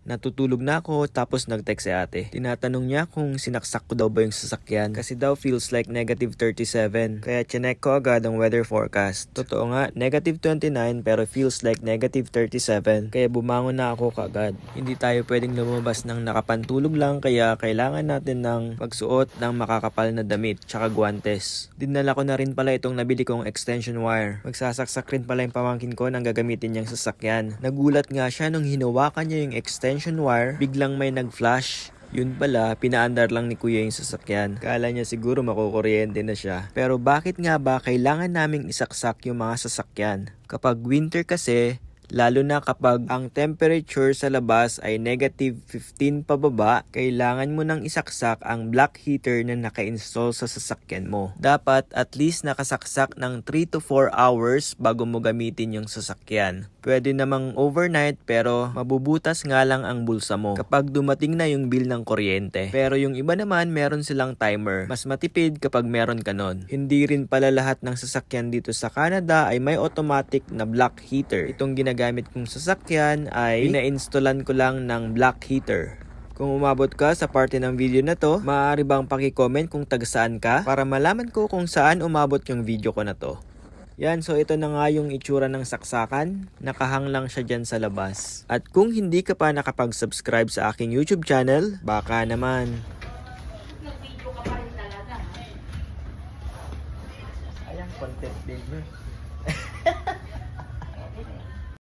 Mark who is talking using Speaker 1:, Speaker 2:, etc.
Speaker 1: Natutulog na ako tapos nag-text si ate. Tinatanong niya kung sinaksak ko daw ba yung sasakyan kasi daw feels like negative 37. Kaya chinek ko agad ang weather forecast. Totoo nga, negative 29 pero feels like negative 37. Kaya bumangon na ako kagad. Hindi tayo pwedeng lumabas ng nakapantulog lang kaya kailangan natin ng pagsuot ng makakapal na damit tsaka guantes. Dinala ko na rin pala itong nabili kong extension wire. Magsasaksak rin pala yung pamangkin ko nang gagamitin niyang sasakyan. Nagulat nga siya nung hinawakan niya yung extension wire, biglang may nag-flash. Yun pala, pinaandar lang ni kuya yung sasakyan. Kala niya siguro makukuryente na siya. Pero bakit nga ba kailangan naming isaksak yung mga sasakyan? Kapag winter kasi, Lalo na kapag ang temperature sa labas ay negative 15 pababa, kailangan mo nang isaksak ang black heater na naka-install sa sasakyan mo. Dapat at least nakasaksak ng 3 to 4 hours bago mo gamitin yung sasakyan. Pwede namang overnight pero mabubutas nga lang ang bulsa mo kapag dumating na yung bill ng kuryente. Pero yung iba naman meron silang timer. Mas matipid kapag meron ka nun. Hindi rin pala lahat ng sasakyan dito sa Canada ay may automatic na black heater. Itong ginagamit kong sasakyan ay ina-installan ko lang ng black heater. Kung umabot ka sa parte ng video na to, maaari bang paki-comment kung taga saan ka para malaman ko kung saan umabot yung video ko na to. Yan, so ito na nga yung itsura ng saksakan. Nakahang lang siya dyan sa labas. At kung hindi ka pa nakapag-subscribe sa aking YouTube channel, baka naman. Ayan, content builder.